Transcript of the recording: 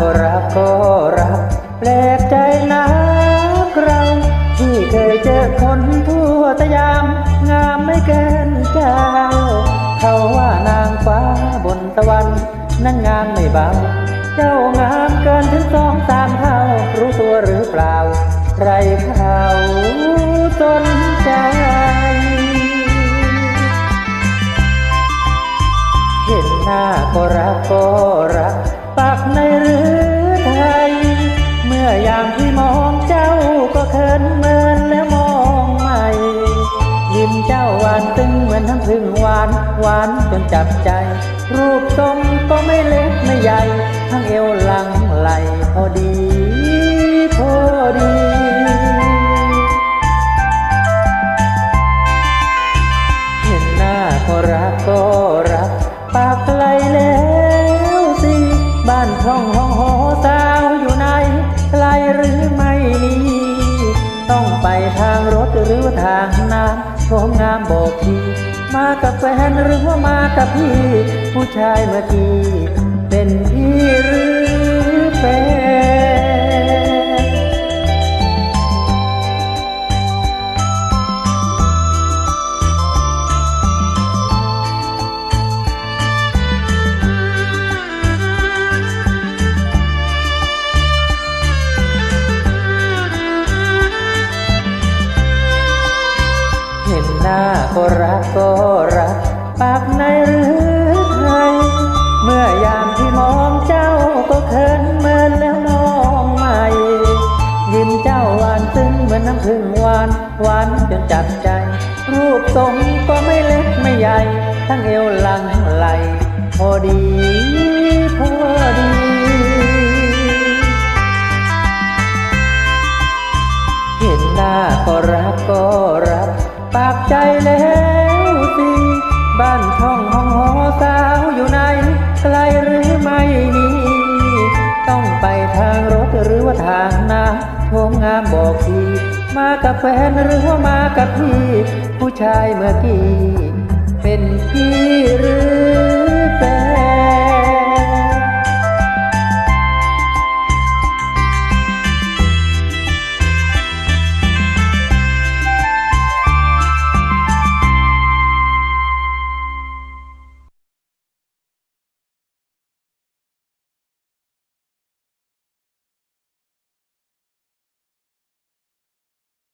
ก็รักก็รัก แปลกใจนักเราที่เคยเจอคนทั่วสยาม งามไม่เกินเจ้า เขาว่านางฟ้าบนตะวัน นั้นงามไม่เบา เจ้างามเกินถึงสองสามเท่า รู้ตัวหรือเปล่า ใครเขาสนใจเห็นหน้าก็รักก็รัก ปักในหรือไทย เมื่อยามที่มองเจ้าก็เคินเหมือนแล้วมองใหม่ ยิ้มเจ้าหวานตึงเหมือนน้ำพึ่งหวานหวานจนจับใจ รูปทรงก็ไม่เล็กไม่ใหญ่ ทั้งเอวหลังไหลพอดีพอดีเห็นหน้าก็รักก็รักปาก ทางน้ำโงงามบอกทีมากับแฟนหรือว่ามากับพี่ ผู้ชายเมื่อกี้ ก็รักก็รัก ปากในหรือไทยเมื่อยามที่มองเจ้าก็เคินเหมือนแล้วมองใหม่ ยิ้มเจ้าหวานซึ้งเหมือนน้ำพึ่งหวาน หวานจนจับใจ รูปทรงก็ไม่เล็กไม่ใหญ่ ทั้งเอวหลังไหลพอดี ใจแล้วสิบ้านช่องห้องหอสาวอยู่ไหนไกลหรือไม่นี่ต้องไปทางรถหรือว่าทางนาโทมงามบอกทีมากับแฟนหรือว่ามากับพี่ ผู้ชายเมื่อกี้เป็นพี่หรือ